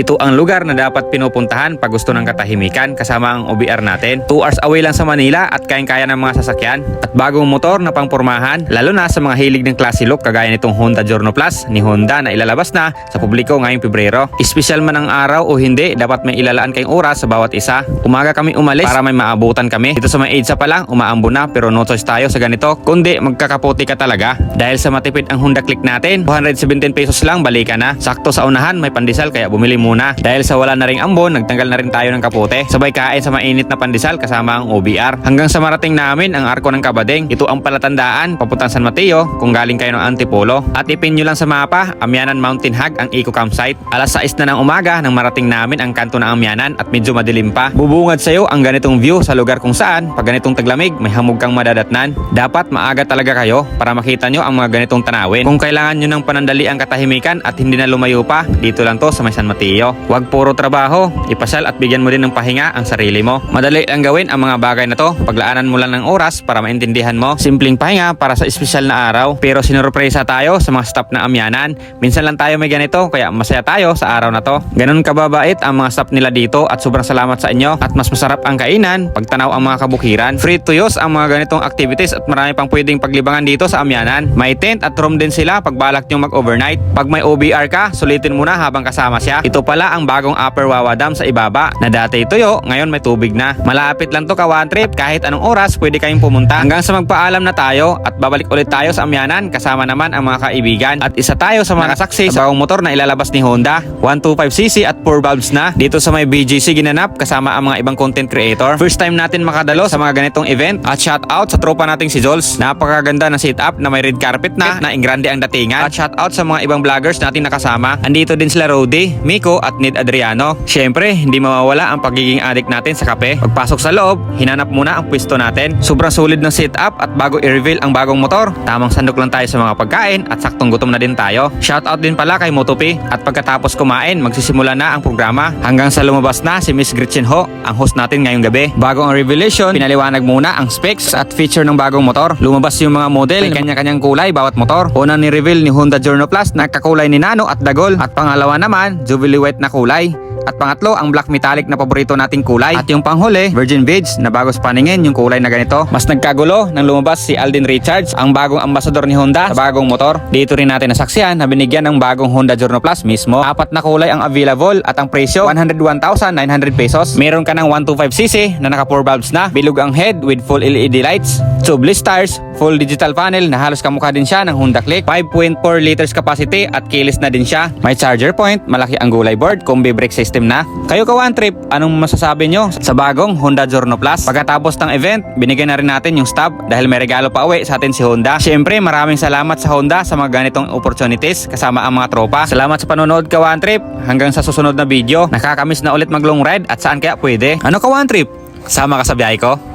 Ito ang lugar na dapat pinupuntahan pag gusto ng katahimikan kasama ang OBR natin. 2 hours away lang sa Manila at kayang-kaya ng mga sasakyan. At bagong motor na pangpormahan, lalo na sa mga hilig ng classy look kagaya nitong Honda Giorno Plus ni Honda na ilalabas na sa publiko ngayong Pebrero. Espesyal man ang araw o hindi, dapat may ilalaan kayong oras sa bawat isa. Umaga kami umalis para may maabutan kami. Dito sa may EDSA pa lang, umaambo na pero no choice tayo sa ganito. Kundi magkakaputi ka talaga. Dahil sa matipid ang Honda Click natin, 217 pesos lang balikan na. Sakto sa unahan, may pandesal kaya bumili muna. Dahil sa wala na ring ambon, nagtanggal na rin tayo ng kapote. Sabay kain sa mainit na pandesal kasama ang OBR. Hanggang sa marating namin ang Arko ng Kabadeng. Ito ang palatandaan papuntang San Mateo kung galing kayo ng Antipolo. At ipin nyo lang sa mapa, Amyanan Mountain Hag ang eco campsite. Alas 6 na ng umaga nang marating namin ang kanto ng Amyanan at medyo madilim pa. Bubungad sa'yo ang ganitong view sa lugar kung saan pag ganitong taglamig may hamog kang madadatnan. Dapat maaga talaga kayo para makita nyo ang mga ganitong tanawin. Kung kailangan nyo ng panandali ang katahimikan at hindi na lumayo pa, dito lang to sa may San Mateo. Huwag puro trabaho, ipasyal at bigyan mo din ng pahinga ang sarili mo. Madali lang gawin ang mga bagay na to. Paglaanan mo lang ng oras para maintindihan mo. Simpleng pahinga para sa espesyal na araw. Pero sinurpresa tayo sa mga staff na amyanan. Minsan lang tayo may ganito kaya masaya tayo sa araw na to. Ganun kababait ang mga staff nila dito at sobrang salamat sa inyo. At mas masarap ang kainan pag tanaw ang mga kabukiran. Free to use ang mga ganitong activities at marami pang pwedeng paglibangan dito sa amyanan. May tent at room din sila pag balak nyo mag-overnight. Pag may OBR ka, sulitin muna habang kasama siya. Ito pala ang bagong Upper Wawa Dam sa ibaba na dati tuyo, ngayon may tubig na. Malapit lang to ka one trip kahit anong oras pwede kayong pumunta. Hanggang sa magpaalam na tayo at babalik ulit tayo sa amyanan kasama naman ang mga kaibigan. At isa tayo sa mga saksi sa bagong motor na ilalabas ni Honda. 125cc at 4 valves na. Dito sa may BGC ginanap kasama ang mga ibang content creator. First time natin makadalo sa mga ganitong event at shout out sa tropa nating si Jols. Napakaganda na setup na may red carpet na na ingrande ang datingan. At shout out sa mga ibang vloggers natin nakasama. Andito din sila Rody, Miko at Ned Adriano. Syempre, hindi mawawala ang pagiging addict natin sa kape. Pagpasok sa loob, hinanap muna ang pwesto natin. Sobrang solid ng setup at bago i-reveal ang bagong motor, tamang sandok lang tayo sa mga pagkain at saktong gutom na din tayo. Shout out din pala kay Motopi at pagkatapos kumain, magsisimula na ang programa hanggang sa lumabas na si Miss Gretchen Ho, ang host natin ngayong gabi. Bago ang revelation, pinaliwanag muna ang specs at feature ng bagong motor. Lumabas yung mga model, may kanya-kanyang kulay bawat motor. Una ni reveal ni Honda Journey Plus na kakulay ni Nano at Dagol at pangalawa naman, Jubilee White na kulay. At pangatlo, ang black metallic na paborito nating kulay. At yung panghuli, Virgin Beige na bago sa paningin yung kulay na ganito. Mas nagkagulo nang lumabas si Alden Richards, ang bagong ambasador ni Honda sa bagong motor. Dito rin natin nasaksihan na binigyan ng bagong Honda Journey Plus mismo. Apat na kulay ang available at ang presyo 101,900 pesos. Meron ka ng 125cc na naka 4 valves na. Bilog ang head with full LED lights. Tubeless tires, full digital panel na halos kamukha din siya ng Honda Click. 5.4 liters capacity at keyless na din siya. May charger point, malaki ang gulay board, combi brake system na. Kayo ka one trip, anong masasabi nyo sa bagong Honda Giorno Plus? Pagkatapos ng event, binigyan na rin natin yung stub dahil may regalo pa uwi sa atin si Honda. Siyempre, maraming salamat sa Honda sa mga ganitong opportunities kasama ang mga tropa. Salamat sa panonood ka one trip. Hanggang sa susunod na video, nakakamiss na ulit mag long ride at saan kaya pwede? Ano ka one trip? Sama ka sa biyahe ko?